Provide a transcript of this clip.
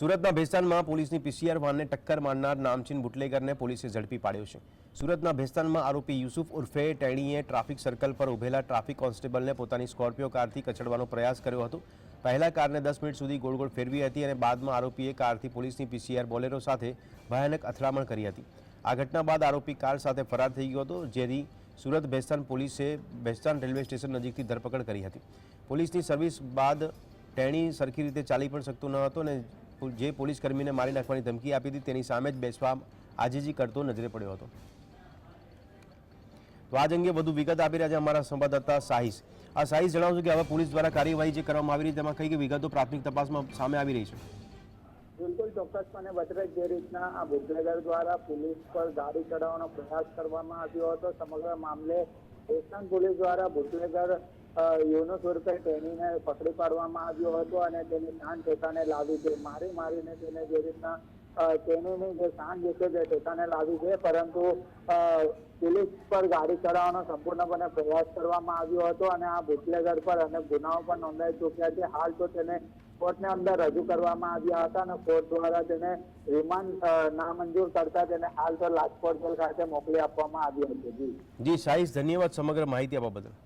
સુરતના ભેસ્તાનમાં પોલીસની પીસીઆર વાનને ટક્કર મારનાર નામચીન બુટલેગરને પોલીસે ઝડપી પાડ્યો છે. સુરતના ભેસ્તાનમાં આરોપી યુસુફ ઉર્ફે ટેણીએ ટ્રાફિક સર્કલ પર ઉભેલા ટ્રાફિક કોન્સ્ટેબલને પોતાની સ્કોર્પિયો કારથી કચડવાનો પ્રયાસ કર્યો હતો. પહેલા કારને દસ મિનિટ સુધી ગોળ ગોળ ફેરવી હતી અને બાદમાં આરોપીએ કારથી પોલીસની પીસીઆર બોલેરો સાથે ભયાનક અથડામણ કરી હતી. આ ઘટના બાદ આરોપી કાર સાથે ફરાર થઈ ગયો હતો, જેથી સુરત ભેસ્તાન પોલીસે ભેસ્તાન રેલવે સ્ટેશન નજીકથી ધરપકડ કરી હતી. પોલીસની સર્વિસ બાદ ટેણી સરખી રીતે ચાલી પણ શકતો ન હતો અને જે પોલીસ કર્મીને મારી નાખવાની ધમકી આપી હતી, તેની સામે જ બેસવા આજીજી કરતો નજરે પડ્યો હતો. તો આજ અંગે વધુ વિગત આપી રહ્યા છે અમારા સંવાદદાતા સાહિસ. આ સાહિસ જણાવશું કે હવે પોલીસ દ્વારા કાર્યવાહી જે કરવામાં આવી રહી તેમાં કઈ કઈ વિગતો પ્રાથમિક તપાસમાં સામે આવી રહી છે? બિલકુલ ચોક્કસપણે વચરાજ જે રીતના આ બુદ્ધનગર દ્વારા પોલીસ પર ગાડી ચડાવવાનો પ્રયાસ કરવામાં આવ્યો હતો. સમગ્ર મામલે એશિયન પોલીસ દ્વારા બુટલેગર યુનુસ ઉર્ફે ટેનીને પકડી પાડવામાં આવ્યો હતો અને તેની શાન ઠેકાને લાવી છે. મારી મારીને તેને જે રીતના તેણીની જે શાન જે છે તે ઠેકાને લાવી છે. પરંતુ પોલીસ પર ગાડી ચડાવવાનો સંપૂર્ણપણે પ્રયાસ કરવામાં આવ્યો હતો અને આ બુટલેગર પર અનેક ગુનાઓ પણ નોંધાઈ ચૂક્યા છે. હાલ તો તેને કોર્ટને અંદર રજૂ કરવામાં આવ્યા હતા અને કોર્ટ દ્વારા તેને રિમાન્ડ નામંજૂર કરતા તેને હાલ તો રાજકોટ જેલ ખાતે મોકલી આપવામાં આવ્યો હતો. જી જી ધન્યવાદ સમગ્ર માહિતી આપવા બદલ.